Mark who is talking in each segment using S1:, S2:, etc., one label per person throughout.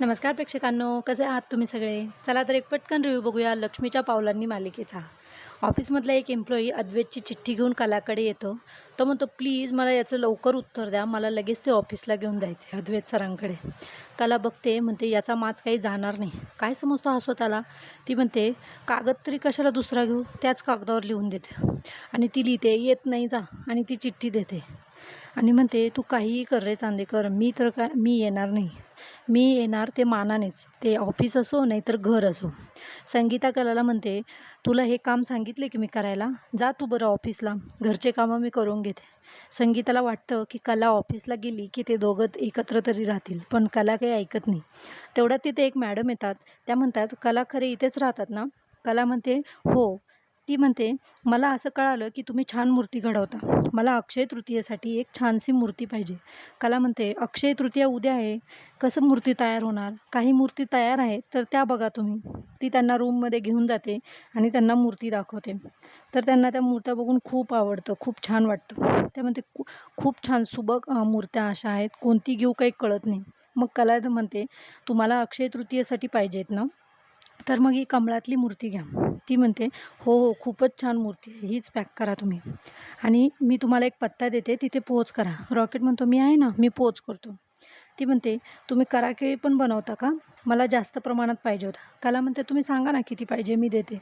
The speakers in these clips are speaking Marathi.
S1: नमस्कार प्रेक्षकांनो कसे आहात तुम्ही सगळे? चला तर एक पटकन रिव्ह्यू बघूया लक्ष्मीच्या पावलांनी मालिकेचा. ऑफिसमधला एक एम्प्लॉई अद्वैतची चिठ्ठी घेऊन कलाकडे येतो. तो म्हणतो प्लीज मला याचं लवकर उत्तर द्या. मला लगेच ते ऑफिसला घेऊन जायचं आहे अद्वैत सरांकडे. कला बघते म्हणते याचा माच काही जाणार नाही. काय समजतो हा स्वतःला? ती म्हणते कागद तरी कशाला दुसरा घेऊ? त्याच कागदावर लिहून देते. आणि ती लिहिते येत नाही जा. आणि ती चिठ्ठी देते. आणि म्हणते तू काहीही कर रे चांदेकर मी तर काय मी येणार नाही. मी येणार ते मानानेच. ते ऑफिस असो नाहीतर घर असो. संगीता कलाला म्हणते तुला हे काम सांगितले की मी करायला? जा तू बरं ऑफिसला. घरचे कामं मी करून घेते. संगीताला वाटतं की कला ऑफिसला गेली की ते दोघं एकत्र तरी राहतील पण कला काही ऐकत नाही. तेवढ्यात तिथे एक मॅडम येतात. त्या म्हणतात कला खरे इथेच राहतात ना? कला म्हणते हो. ती म्हणते मला असं कळालं की तुम्ही छान मूर्ती घडवता. मला अक्षय तृतीयेसाठी एक छानशी मूर्ती पाहिजे. कला म्हणते अक्षय तृतीया उद्या आहे. कसं मूर्ती तयार होणार? काही मूर्ती तयार आहेत तर त्या बघा तुम्ही. ती त्यांना रूममध्ये घेऊन जाते आणि त्यांना मूर्ती दाखवते. तर त्यांना त्या मूर्त्या बघून खूप आवडतं खूप छान वाटतं. त्या म्हणते खू खूप छान सुबक मूर्त्या अशा आहेत. कोणती घेऊ काही कळत नाही. मग कला म्हणते तुम्हाला अक्षय तृतीयेसाठी पाहिजेत ना? तर मग ही कमळातली मूर्ती घ्या. ती म्हणते हो हो खूपच छान मूर्ती आहे. हीच पॅक करा तुम्ही. आणि मी तुम्हाला एक पत्ता देते. तिथे पोच करा. रॉकेट म्हणतो मी आहे ना मी पोच करतो. ती म्हणते तुम्ही कराकेळी पण बनवता का? मला जास्त प्रमाणात पाहिजे होता. कला म्हणते तुम्ही सांगा ना किती पाहिजे मी देते.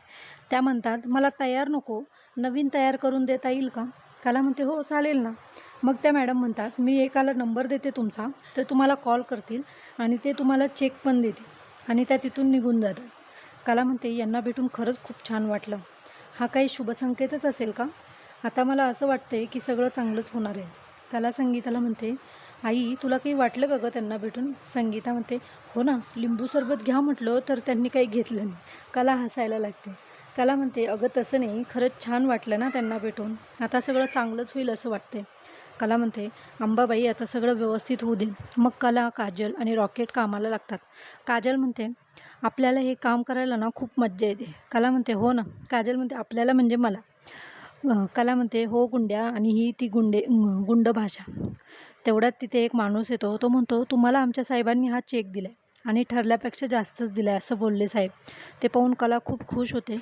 S1: त्या म्हणतात मला तयार नको. नवीन तयार करून देता येईल का? कला म्हणते हो चालेल ना. मग त्या मॅडम म्हणतात मी एकाला नंबर देते तुमचा. ते तुम्हाला कॉल करतील आणि ते तुम्हाला चेक पण देतील आणि त्या तिथून निघून जातात. कला म्हणते यांना भेटून खरंच खूप छान वाटलं. हा काही शुभसंकेतच असेल का? आता मला असं वाटतंय की सगळं चांगलंच होणार आहे. कला संगीताला म्हणते आई तुला काही वाटलं का गं त्यांना भेटून? संगीता म्हणते हो ना लिंबू सरबत घ्या म्हटलं तर त्यांनी काही घेतलं नाही. कला हसायला लागते. कला म्हणते अगं तसं नाही खरंच छान वाटलं ना त्यांना भेटून. आता सगळं चांगलंच होईल असं वाटते कला म्हणते अंबाबाई आता सगळं व्यवस्थित होऊ दे. मग कला काजल आणि रॉकेट कामाला लागतात. काजल म्हणते आपल्याला हे काम करायला ना खूप मज्जा येते. कला म्हणते हो ना. काजल म्हणते आपल्याला म्हणजे मला. कला म्हणते हो गुंड्या आणि ही ती गुंडे गुंड भाषा. तेवढ्यात तिथे एक माणूस येतो तो म्हणतो तुम्हाला आमच्या साहेबांनी हा चेक दिला आहे आणि ठरल्यापेक्षा जास्तच दिला आहे असं बोलले साहेब. ते पाहून कला खूप खुश होते.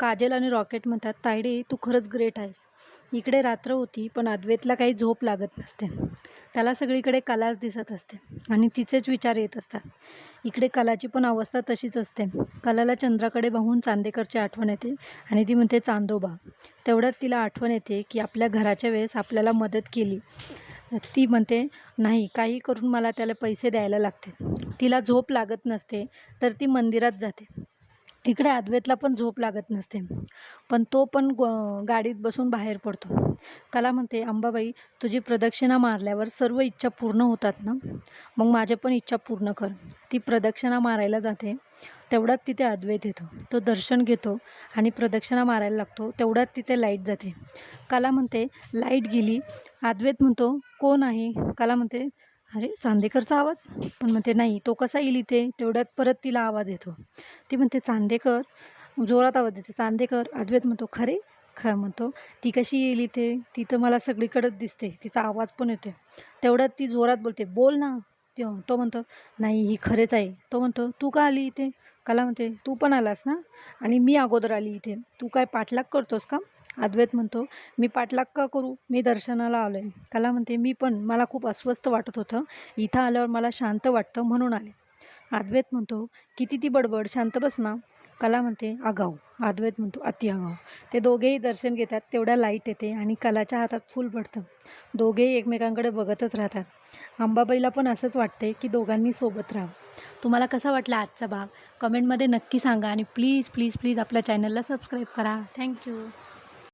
S1: काजल आणि रॉकेट म्हणतात तायडे तू खरंच ग्रेट आहेस. इकडे रात्र होती पण अद्वैतला काही झोप लागत नसते. त्याला सगळीकडे कलाच दिसत असते आणि तिचेच विचार येत असतात. इकडे कलाची पण अवस्था तशीच असते. कलाला चंद्राकडे पाहून चांदेकरची आठवण येते आणि ती म्हणते चांदोबा. तेवढ्यात तिला आठवण येते की आपल्या घराच्या वेळेस आपल्याला मदत केली. ती म्हणते नाही काही करून मला त्याला पैसे द्यायला लागते तिला झोप लागत नसते तर ती मंदिरात जाते. इकडे अद्वैतला पण झोप लागत नसते. पण तो पण ग- गाडीत बसून बाहेर पडतो. कला म्हणते अंबाबाई तुझी प्रदक्षिणा मारल्यावर सर्व इच्छा पूर्ण होतात ना? मग माझ्या पण इच्छा पूर्ण कर. ती प्रदक्षिणा मारायला जाते तेवढ्यात तिथे अद्वैत येतो. तो दर्शन घेतो आणि प्रदक्षिणा मारायला लागतो तेवढ्यात तिथे लाइट जाते. कला म्हणते लाइट गेली. अद्वैत म्हणतो कोण आहे? कला म्हणते अरे चांदेकरचा आवाज? पण म्हणते नाही तो कसा येईल इथे? तेवढ्यात परत तिला आवाज येतो. ती म्हणते चांदेकर. जोरात आवाज देते चांदेकर अद्वैत म्हणतो. खरे? ख म्हणतो. ती कशी येईल इथे? ती तर मला सगळीकडेच दिसते. तिचा आवाज पण येतो तेवढ्यात ती जोरात बोलते बोल ना. तो म्हणतो नाही ही खरेच आहे. तो म्हणतो तू का आली इथे? कला म्हणते तू पण आलास ना? आणि मी अगोदर आली इथे. तू काय पाठलाग करतोस का? अद्वैत म्हणतो मी पाठलाग का करू? मी दर्शनाला आलो आहे कला म्हणते मी पण मला खूप अस्वस्थ वाटत होतं. इथं आल्यावर मला शांत वाटतं म्हणून आले. अद्वैत म्हणतो किती ती बडबड शांत बस ना. कला म्हणते आगाऊ. अद्वैत म्हणतो अति आगाऊ. ते दोघेही दर्शन घेतात तेवढ्या लाइट येते आणि कलाच्या हातात फूल पडतं. दोघेही एकमेकांकडे बघतच राहतात. अंबाबाईला पण असंच वाटते की दोघांनी सोबत राहावं. तुम्हाला कसा वाटला आजचा भाग? कमेंटमध्ये नक्की सांगा आणि प्लीज प्लीज प्लीज आपल्या चॅनलला सबस्क्राईब करा. थँक्यू